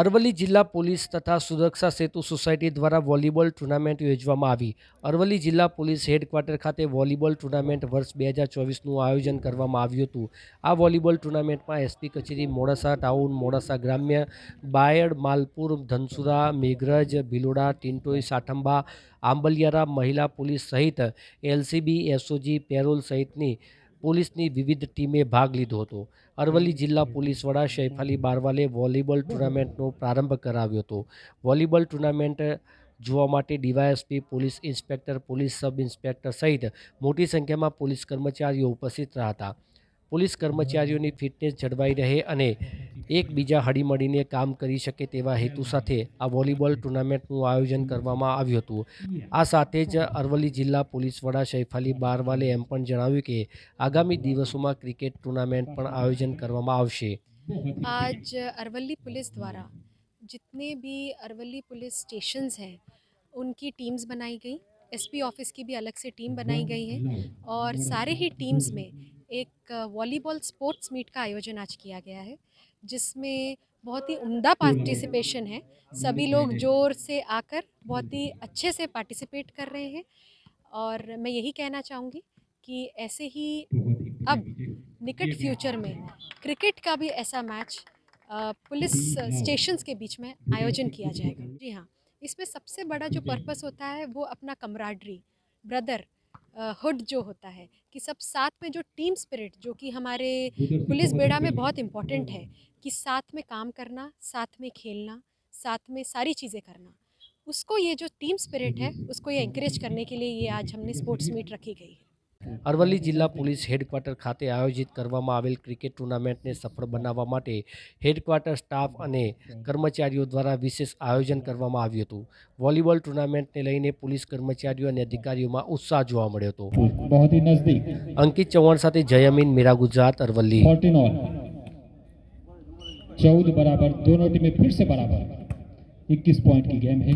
અરવલ્લી જિલ્લા પોલીસ તથા સુરક્ષા સેતુ સોસાયટી દ્વારા વોલીબોલ ટુર્નામેન્ટ યોજવામાં આવી. અરવલ્લી જિલ્લા પોલીસ હેડક્વાર્ટર ખાતે વોલીબોલ ટુર્નામેન્ટ વર્ષ બે હજાર ચોવીસનું આયોજન કરવામાં આવ્યું હતું. આ વોલીબોલ ટુર્નામેન્ટમાં એસપી કચેરી, મોડાસા ટાઉન, મોડાસા ગ્રામ્ય, બાયડ, માલપુર, ધનસુરા, મેઘરજ, ભિલોડા, ટિન્ટોઈ, સાઠંબા, આંબલિયારા મહિલા પોલીસ સહિત એલસીબી, એસઓજી, પેરોલ સહિતની પોલીસની વિવિધ ટીમે ભાગ લીધો હતો. અરવલ્લી જિલ્લા પોલીસ વડા શૈફાલી બારવાલે વોલીબોલ ટુર્નામેન્ટનો પ્રારંભ કરાવ્યો હતો. વોલીબોલ ટુર્નામેન્ટ જોવા માટે DYSP, police inspector, police sub inspector સહિત મોટી સંખ્યામાં પોલીસ કર્મચારીઓ ઉપસ્થિત રહ્યા હતા. પોલીસ કર્મચારીઓની ફિટનેસ જળવાઈ રહે અને એકબીજા હળીમળીને કામ કરી શકે તેવા હેતુ સાથે આ વોલીબોલ ટુર્નામેન્ટનું આયોજન કરવામાં આવ્યું હતું આ સાથે જ અરવલ્લી જિલ્લા પોલીસ વડા શૈફાલી બારવાલે એમ પણ જણાવ્યું કે આગામી દિવસોમાં ક્રિકેટ ટુર્નામેન્ટ પણ આયોજન કરવામાં આવશે आज अरवली पुलिस द्वारा जितने भी अरवली पुलिस स्टेशंस हैं उनकी टीम्स बनाई गई एसपी ऑफिस की भी अलग से टीम बनाई गई है और सारे ही टीम्स में एक वॉलीबॉल स्पोर्ट्स मीट का आयोजन आज किया गया है, जिसमें बहुत ही उम्दा पार्टिसिपेशन है। सभी लोग ज़ोर से आकर बहुत ही अच्छे से पार्टिसिपेट कर रहे हैं और मैं यही कहना चाहूँगी कि ऐसे ही अब निकट फ्यूचर में क्रिकेट का भी ऐसा मैच पुलिस स्टेशंस के बीच में आयोजन किया जाएगा। जी हाँ इसमें सबसे बड़ा जो पर्पस होता है वो अपना कमराडरी, ब्रदर हुड जो होता है कि सब साथ में जो टीम स्पिरिट जो कि हमारे पुलिस बेड़ा में बहुत इम्पोर्टेंट है। कि साथ में काम करना साथ में खेलना साथ में सारी चीज़ें करना। उसको ये जो टीम स्पिरिट है उसको ये इंकरेज करने के लिए ये आज हमने स्पोर्ट्स मीट रखी गई है। અરવલ્લી જિલ્લા પોલીસ હેડક્વાર્ટર ખાતે આયોજિત કરવામાં આવેલ ક્રિકેટ ટુર્નામેન્ટને સફળ બનાવવા માટે હેડક્વાર્ટર સ્ટાફ અને કર્મચારીઓ દ્વારા વિશેષ આયોજન કરવામાં આવ્યું હતું વોલીબોલ ટુર્નામેન્ટને લઈને પોલીસ કર્મચારીઓ અને અધિકારીઓમાં ઉત્સાહ જોવા મળ્યો હતો बहुत ही नजदीक અંકિત ચૌહાણ સાથે જયમીન મીરા ગુજરાત અરવલ્લી फोर्टीन ऑल चौदह बराबर दोनों टीमें फिर से बराबर 21 पॉइंट की गेम है